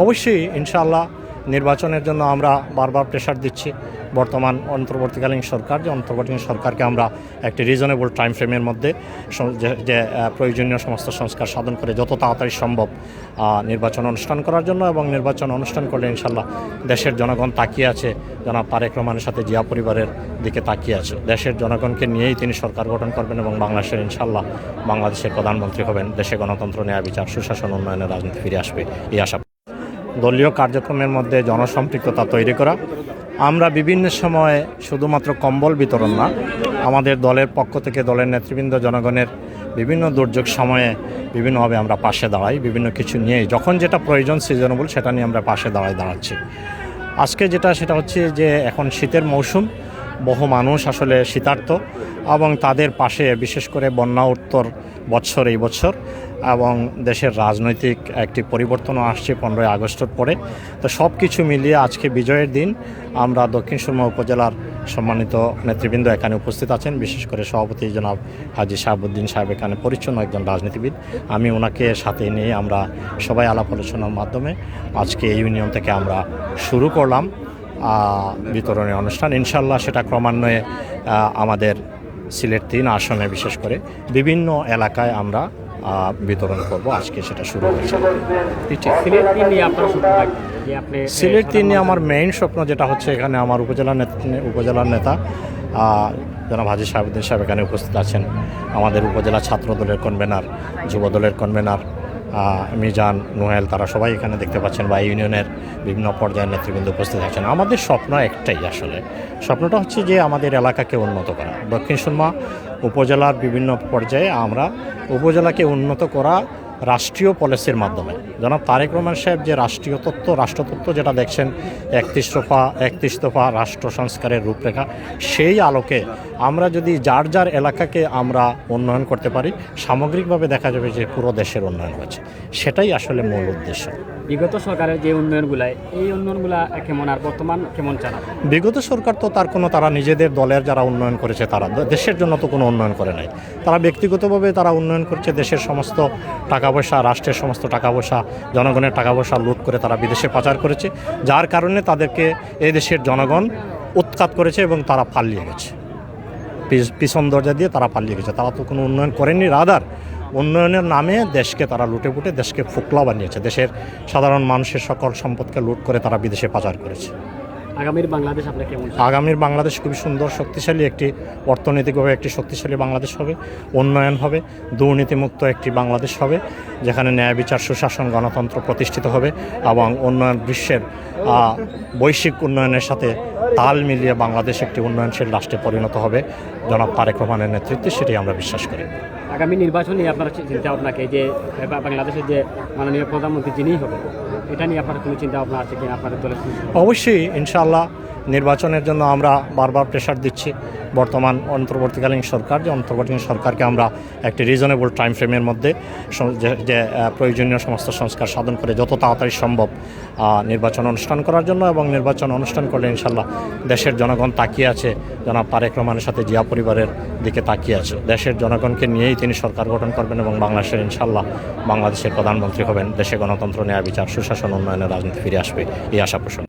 অবশ্যই ইনশাআল্লাহ। নির্বাচনের জন্য আমরা বারবার প্রেশার দিচ্ছি। বর্তমান অন্তর্বর্তীকালীন সরকার, যে অন্তর্বর্তীকালীন সরকারকে আমরা একটি রিজনেবল টাইম ফ্রেমের মধ্যে যে- প্রয়োজনীয় সমস্ত সংস্কার সাধন করে যত তাড়াতাড়ি সম্ভব নির্বাচন অনুষ্ঠান করার জন্য এবং নির্বাচন অনুষ্ঠান করলে ইনশাল্লাহ দেশের জনগণ তাকিয়ে আছে। জনাব তারেক রহমানের সাথে জিয়া পরিবারের দিকে তাকিয়ে আছে। দেশের জনগণকে নিয়েই তিনি সরকার গঠন করবেন এবং বাংলাদেশের ইনশাল্লাহ বাংলাদেশের প্রধানমন্ত্রী হবেন। দেশে গণতন্ত্র, ন্যায় বিচার, সুশাসন, উন্নয়নের রাজনীতি ফিরে আসবে, এই আশা দলীয় কার্যক্রমের মধ্যে জনসম্পৃক্ততা তৈরি করা। আমরা বিভিন্ন সময়ে শুধুমাত্র কম্বল বিতরণ না, আমাদের দলের পক্ষ থেকে দলের নেতৃবৃন্দ, জনগণের বিভিন্ন দুর্যোগ সময়ে বিভিন্নভাবে আমরা পাশে দাঁড়াই, বিভিন্ন কিছু নিয়ে যখন যেটা প্রয়োজন সিজনেবল, সেটা নিয়ে আমরা পাশে দাঁড়ায় দাঁড়াচ্ছি। আজকে যেটা, সেটা হচ্ছে যে এখন শীতের মৌসুম বহু মানুষ আসলে শীতার্থ এবং তাদের পাশে বিশেষ করে বন্যা উত্তর বৎসর এই বছর এবং দেশের রাজনৈতিক একটি পরিবর্তনও আসছে পনেরোই আগস্টের পরে। তো সব কিছু মিলিয়ে আজকে বিজয়ের দিন। আমরা দক্ষিণ সুরমা উপজেলার সম্মানিত নেতৃবৃন্দ এখানে উপস্থিত আছেন। বিশেষ করে সভাপতি জনাব হাজি শাহাবুদ্দিন সাহেব এখানে পরিচ্ছন্ন একজন রাজনীতিবিদ। আমি ওনাকে সাথে নিয়ে আমরা সবাই আলাপ আলোচনার মাধ্যমে আজকে এই ইউনিয়ন থেকে আমরা শুরু করলাম। বিতরণের অনুষ্ঠান। ইনশাল্লাহ সেটা ক্রমান্বয়ে আমাদের সিলেট তিন আসনে বিশেষ করে বিভিন্ন এলাকায় আমরা বিতরণ করব। আজকে সেটা শুরু হয়েছে। সিলেট তিন নিয়ে আমার মেইন স্বপ্ন যেটা হচ্ছে এখানে আমার উপজেলা নেত- উপজেলার নেতা জনাব হাজি সাহেবুদ্দিন সাহেব এখানে উপস্থিত আছেন। আমাদের উপজেলা ছাত্র দলের কনভেনার যুব দলের কনভেনার মিজান নোহেল তারা সবাই এখানে দেখতে পাচ্ছেন বা ইউনিয়নের বিভিন্ন পর্যায়ের নেতৃবৃন্দ উপস্থিত আছেন। আমাদের স্বপ্ন একটাই আসলে। স্বপ্নটা হচ্ছে যে আমাদের এলাকাকে উন্নত করা। দক্ষিণ সুরমা উপজেলার বিভিন্ন পর্যায়ে আমরা উপজেলাকে উন্নত করা রাষ্ট্রীয় পলিসির মাধ্যমে। জনাব তারেক রহমান সাহেব যে রাষ্ট্রীয় তত্ত্ব রাষ্ট্রতত্ত্ব যেটা দেখছেন একত্রিশ দফা একত্রিশ দফা রাষ্ট্র সংস্কারের রূপরেখা সেই আলোকে আমরা যদি যার যার এলাকাকে আমরা উন্নয়ন করতে পারি সামগ্রিকভাবে দেখা যাবে যে পুরো দেশের উন্নয়ন হচ্ছে সেটাই আসলে মূল উদ্দেশ্য। বিগত সরকারের যে উন্নয়নগুলা এই উন্নয়নগুলা কেমন আর বর্তমান কেমন চালাবে বিগত সরকার তো তার কোনো তারা নিজেদের দলের যারা উন্নয়ন করেছে তারা দেশের জন্য তো কোনো উন্নয়ন করে নাই। তারা ব্যক্তিগতভাবে তারা উন্নয়ন করছে দেশের সমস্ত টাকা পয়সা, রাষ্ট্রের সমস্ত টাকা পয়সা, জনগণের টাকা পয়সা লুট করে তারা বিদেশে পাচার করেছে, যার কারণে তাদেরকে দেশের জনগণ উৎখাত করেছে এবং তারা পালিয়ে গেছে। পিছ- পিছন দরজা দিয়ে তারা পালিয়ে গেছে। তারা তো কোনো উন্নয়ন করেনি রাদার। উন্নয়নের নামে দেশকে তারা লুটে পুটে, দেশকে ফোকলা বানিয়েছে। দেশের সাধারণ মানুষের সকল সম্পদকে লুট করে তারা বিদেশে পাচার করেছে। আগামীর বাংলাদেশ আপনি কেমন আগামীর বাংলাদেশ খুবই সুন্দর শক্তিশালী একটি অর্থনৈতিকভাবে একটি শক্তিশালী বাংলাদেশ হবে উন্নয়ন হবে দুর্নীতিমুক্ত একটি বাংলাদেশ হবে যেখানে ন্যায় বিচার সুশাসন গণতন্ত্র প্রতিষ্ঠিত হবে এবং উন্নয়ন বিশ্বের বৈশ্বিক উন্নয়নের সাথে তাল মিলিয়ে বাংলাদেশ একটি উন্নয়নশীল রাষ্ট্রে পরিণত হবে জনাব তারেক রহমানের নেতৃত্বে সেটি আমরা বিশ্বাস করি আগামী নির্বাচন আপনার চিন্তা ভাবনা কি? যে বাংলাদেশের যে মাননীয় প্রধানমন্ত্রী যিনিই হবে এটা নিয়ে আপনার কোনো চিন্তা ভাবনা আছে কিনা আপনাদের দলের অবশ্যই ইনশাআল্লাহ। নির্বাচনের জন্য আমরা বারবার প্রেশার দিচ্ছি। বর্তমান অন্তর্বর্তীকালীন সরকার, যে অন্তর্বর্তীকালীন সরকারকে আমরা একটি রিজনেবল টাইম ফ্রেমের মধ্যে যে- প্রয়োজনীয় সমস্ত সংস্কার সাধন করে যত তাড়াতাড়ি সম্ভব নির্বাচন অনুষ্ঠান করার জন্য এবং নির্বাচন অনুষ্ঠান করলে ইনশাল্লাহ দেশের জনগণ তাকিয়ে আছে। জনাব তারেক রহমানের সাথে জিয়া পরিবারের দিকে তাকিয়ে আছে। দেশের জনগণকে নিয়েই তিনি সরকার গঠন করবেন এবং বাংলাদেশের ইনশাল্লাহ বাংলাদেশের প্রধানমন্ত্রী হবেন। দেশে গণতন্ত্র, ন্যায় বিচার, সুশাসন, উন্নয়নের রাজনীতি ফিরে আসবে এই আশা পোষণ।